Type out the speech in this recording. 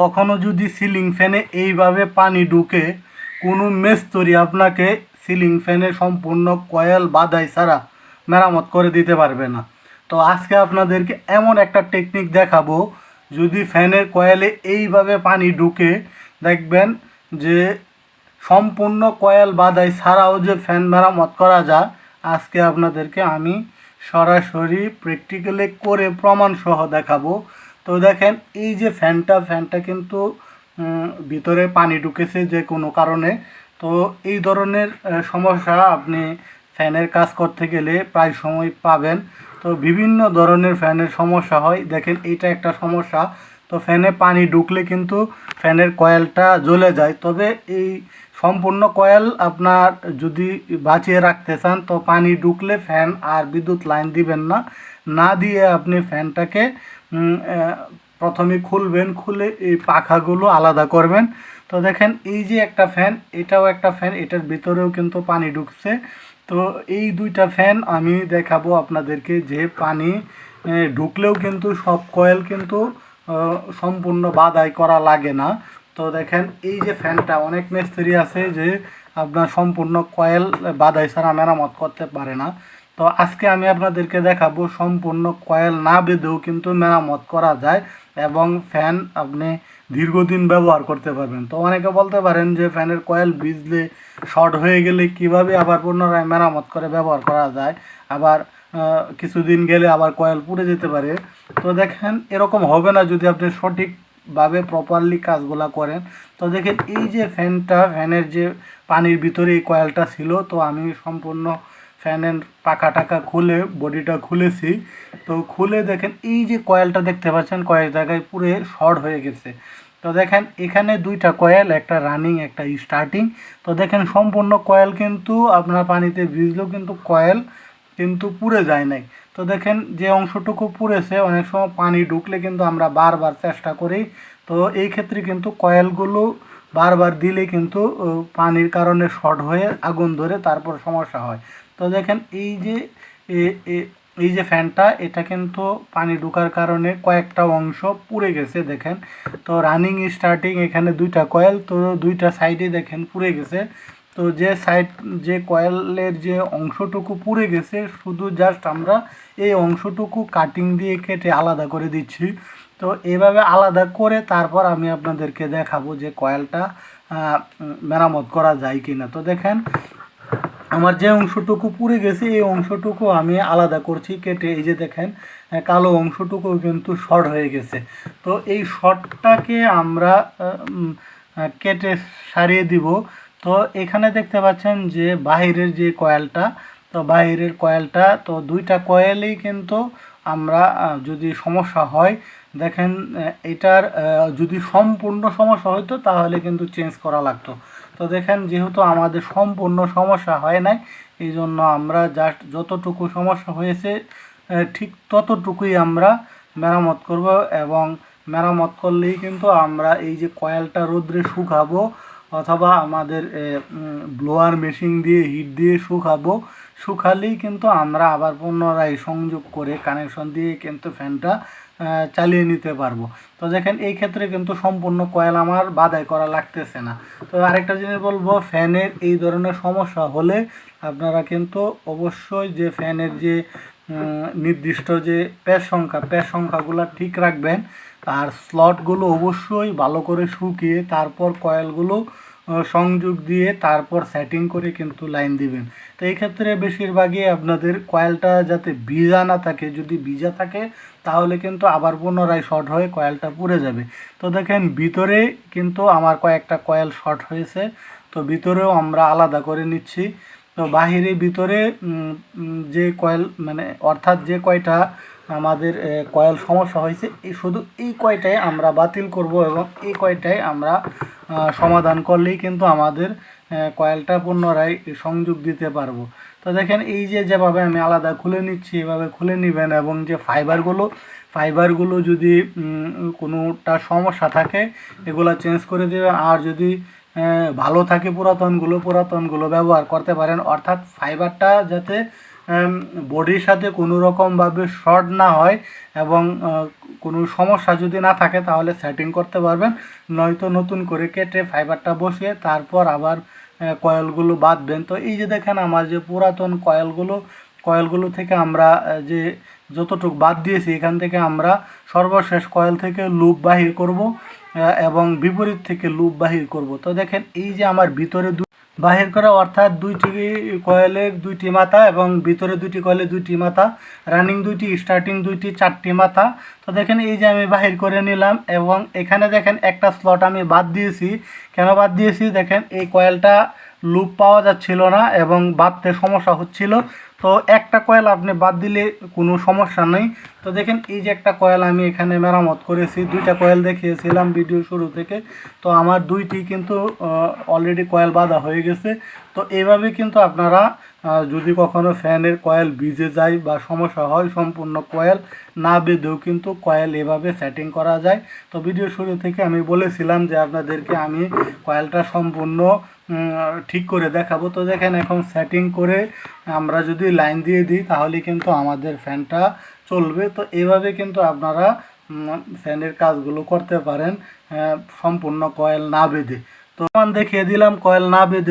কখনো যদি সিলিং ফ্যানে এইভাবে পানি ঢুকে, কোনো মেস্তরি আপনাকে সিলিং ফ্যানে সম্পূর্ণ কয়েল বাদাই ছাড়া মেরামত করে দিতে পারবে না। তো আজকে আপনাদেরকে এমন একটা টেকনিক দেখাবো, যদি ফ্যানের কয়েলে এইভাবে পানি ঢুকে, দেখবেন যে সম্পূর্ণ কয়েল বাদাই ছাড়াও যে ফ্যান মেরামত করা যায়, আজকে আপনাদেরকে আমি সরাসরি প্র্যাকটিক্যালে করে প্রমাণসহ দেখাবো তো দেখেন, এই যে ফ্যানটা ফ্যানটা কিন্তু ভিতরে পানি ঢুকেছে যে কোনো কারণে। তো এই ধরনের সমস্যা আপনি ফ্যানের কাজ করতে গেলে প্রায় সময় পাবেন। তো বিভিন্ন ধরনের ফ্যানের সমস্যা হয়। দেখেন, এইটা একটা সমস্যা। তো ফ্যানে পানি ঢুকলে কিন্তু ফ্যানের কয়েলটা জ্বলে যায়। তবে এই সম্পূর্ণ কয়েল আপনার যদি বাঁচিয়ে রাখতে চান, তো পানি ঢুকলে ফ্যান আর বিদ্যুৎ লাইন দিবেন না। না দিয়ে আপনি ফ্যানটাকে প্রথমে খুলবেন, খুলে এই পাখাগুলো আলাদা করবেন। তো দেখেন, এই যে একটা ফ্যান, এটাও একটা ফ্যান, এটার ভিতরেও কিন্তু পানি ঢুকছে। তো এই দুইটা ফ্যান আমি দেখাবো আপনাদেরকে, যে পানি ঢুকলেও কিন্তু সব কয়েল কিন্তু সম্পূর্ণ বাদাই করা লাগে না। তো দেখেন, এই যে ফ্যানটা, অনেক মিস্ত্রি আছে যে আপনার সম্পূর্ণ কয়েল বাদাই ছাড়া মেরামত করতে পারে না। তো আজকে আমি আপনাদেরকে দেখাবো সম্পূর্ণ কয়েল না বেঁধেও কিন্তু মেরামত করা যায় এবং ফ্যান আপনি দীর্ঘদিন ব্যবহার করতে পারবেন। তো অনেকে বলতে পারেন যে ফ্যানের কয়েল ভিজলে, শর্ট হয়ে গেলে কীভাবে আবার পুনরায় মেরামত করে ব্যবহার করা যায়? আবার কিছুদিন গেলে আবার কয়েল পুড়ে যেতে পারে। তো দেখেন, এরকম হবে না যদি আপনি সঠিকভাবে প্রপারলি কাজগুলা করেন। তো দেখেন, এই যে ফ্যানটা, ফ্যানের যে পানির ভিতরে এই কয়েলটা ছিল, তো আমি সম্পূর্ণ ফ্যানের পাখা টাকা খুলে, বডিটা খুলেছি। তো খুলে দেখেন, এই যে কয়েলটা দেখতে পাচ্ছেন কয়েক জায়গায় পুরে শর্ট হয়ে গেছে। তো দেখেন, এখানে দুইটা কয়েল, একটা রানিং, একটা স্টার্টিং। তো দেখেন, সম্পূর্ণ কয়েল কিন্তু আপনার পানিতে ভিজলেও কিন্তু কয়েল কিন্তু পুড়ে যায় নাই। তো দেখেন, যে অংশটুকু পুড়েছে, অনেক সময় পানি ঢুকলে কিন্তু আমরা বারবার চেষ্টা করি। তো এই ক্ষেত্রে কিন্তু কয়েলগুলো বারবার দিলে কিন্তু পানির কারণে শর্ট হয়ে আগুন ধরে তারপর সমস্যা হয়। তো দেখেন এই যে এই যে ফ্যানটা, এটা কিন্তু পানি ঢোকার কারণে কয়েকটা অংশ পুড়ে গেছে, দেখেন। তো রানিং স্টার্টিং এখানে দুইটা কয়েল তো দুইটা সাইডে দেখেন পুড়ে গেছে। তো যে সাইড যে কয়েলের যে অংশটুকু পুড়ে গেছে, শুধু জাস্ট আমরা এই অংশটুকু কাটিং দিয়ে কেটে আলাদা করে দিচ্ছি। তো এভাবে আলাদা করে তারপর আমি আপনাদেরকে দেখাবো যে কয়েলটা মেরামত করা যায় কিনা। তো দেখেন আমার যে অংশটুকু পুড়ে গেছে, এই অংশটুকু আমি আলাদা করছি, কেটে এই যে দেখেন কালো অংশটুকু কিন্তু শর্ট হয়ে গেছে। তো এই শর্টটাকে আমরা কেটে সারিয়ে দিব। তো এখানে দেখতে পাচ্ছেন যে বাহিরের যে কয়েলটা, তো বাহিরের কয়েলটা, তো দুইটা কয়েলেই কিন্তু আমরা যদি সমস্যা হয়, দেখেন এটার যদি সম্পূর্ণ সমস্যা হতো তাহলে কিন্তু চেঞ্জ করা লাগতো। তো দেখেন, যেহেতু আমাদের সম্পূর্ণ সমস্যা হয় নাই, এই জন্য আমরা জাস্ট যতটুকু সমস্যা হয়েছে ঠিক ততটুকুই আমরা মেরামত করব এবং মেরামত করলেই কিন্তু আমরা এই যে কয়েলটা রোদ্রে শুকাবো অথবা আমাদের ব্লোয়ার মেশিন দিয়ে হিট দিয়ে শুকাবো, শুকালেই কিন্তু আমরা আবার পুনরায় সংযোগ করে কানেকশন দিয়ে কিন্তু ফ্যানটা চালিয়ে নিতে পারব। তো দেখেন, এই ক্ষেত্রে কিন্তু সম্পূর্ণ কয়েল আমার বাদাই করা লাগতেছে না। তো আরেকটা জিনিস বলব, ফ্যানের এই ধরনের সমস্যা হলে আপনারা কিন্তু অবশ্যই যে ফ্যানের যে নির্দিষ্ট যে প্যাচ সংখ্যা, প্যাচ সংখ্যাগুলো ঠিক রাখবেন। আর স্লটগুলো অবশ্যই ভালো করে শুকিয়ে তারপর কয়েলগুলো সংযোগ দিয়ে তারপর সেটিং করে কিন্তু লাইন দিবেন। তো এই ক্ষেত্রে বেশিরভাগই আপনাদের কয়েলটা যাতে ভিজা না থাকে, যদি ভিজা থাকে, তাহলে কিন্তু আবার পুনরায় শর্ট হয়ে কয়েলটা পুড়ে যাবে। তো দেখেন, ভিতরে কিন্তু আমার কয়েকটা কয়েল শর্ট হয়েছে, তো ভিতরেও আমরা আলাদা করে নিচ্ছি। তো বাহিরে ভিতরে যে কয়েল মানে অর্থাৎ যে কয়টা আমাদের কয়েল সমস্যা হয়েছে। এই শুধু এই কয়টাই আমরা বাতিল করব এবং এই কয়টাই আমরা সমাধান করলেই কিন্তু আমাদের কয়েলটা পুনরায় সংযোগ দিতে পারব। তো দেখেন, এই যে যেভাবে আমি আলাদা খুলে নিচ্ছি, এভাবে খুলে নেবেন এবং যে ফাইবারগুলো ফাইবারগুলো যদি কোনোটা সমস্যা থাকে, এগুলো চেঞ্জ করে দেবেন। আর যদি ভালো থাকে পুরাতনগুলো পুরাতনগুলো ব্যবহার করতে পারেন, অর্থাৎ ফাইবারটা যাতে বডির সাথে কোনো রকমভাবে শর্ট না হয় এবং কোনো সমস্যা যদি না থাকে তাহলে সেটিং করতে পারবেন। নয়তো নতুন করে কেটে ফাইবারটা বসিয়ে তারপর আবার কয়েলগুলো বাঁধবেন। তো এই যে দেখেন আমার যে পুরাতন কয়েলগুলো কয়েলগুলো থেকে আমরা যে যতটুকু বাদ দিয়েছি এখান থেকে আমরা সর্বশেষ কয়েল থেকে লুপ বাহির করব এবং বিপরীত থেকে লুপ বাহির করব। তো দেখেন এই যে আমার ভিতরে দু বাহির করা, অর্থাৎ দুইটি কয়েলের দুইটি মাথা এবং ভিতরে দুইটি কয়েলের দুইটি মাথা রানিং দুইটি স্টার্টিং দুইটি, চারটি মাথা। তো দেখেন এই যে আমি বাহির করে নিলাম এবং এখানে দেখেন একটা স্লট আমি বাদ দিয়েছি। কেন বাদ দিয়েছি? দেখেন এই কয়েলটা লুপ পাওয়া যাচ্ছিল না এবং বাঁধতে সমস্যা হচ্ছিল। তো একটা কয়েল আপনি বাদ দিলে কোনো সমস্যা নেই। তো দেখেন এই যে একটা কয়েল আমি এখানে মেরামত করেছি, দুইটা কয়েল দেখিয়েছিলাম ভিডিও শুরু থেকে। তো আমার দুইটি কিন্তু অলরেডি কয়েল বাঁধা হয়ে গেছে। তো এইভাবে কিন্তু আপনারা যদি কখনো ফ্যানের কয়েল ভিজে যায় বা সমস্যা হয়, সম্পূর্ণ কয়েল না বেঁধেও কিন্তু কয়েল এভাবে সেটিং করা যায়। তো ভিডিও শুরু থেকে আমি বলেছিলাম যে আপনাদেরকে আমি কয়েলটা সম্পূর্ণ ঠিক করে দেখাবো। তো দেখেন এখন সেটিং করে আমরা যদি লাইন দিয়ে দিই, তাহলে কিন্তু আমাদের ফ্যানটা চলবে। তো এভাবে কিন্তু আপনারা ফ্যানের কাজগুলো করতে পারেন সম্পূর্ণ কয়েল না বেঁধে। তো দেখিয়ে দিলাম কয়েল না বেঁধে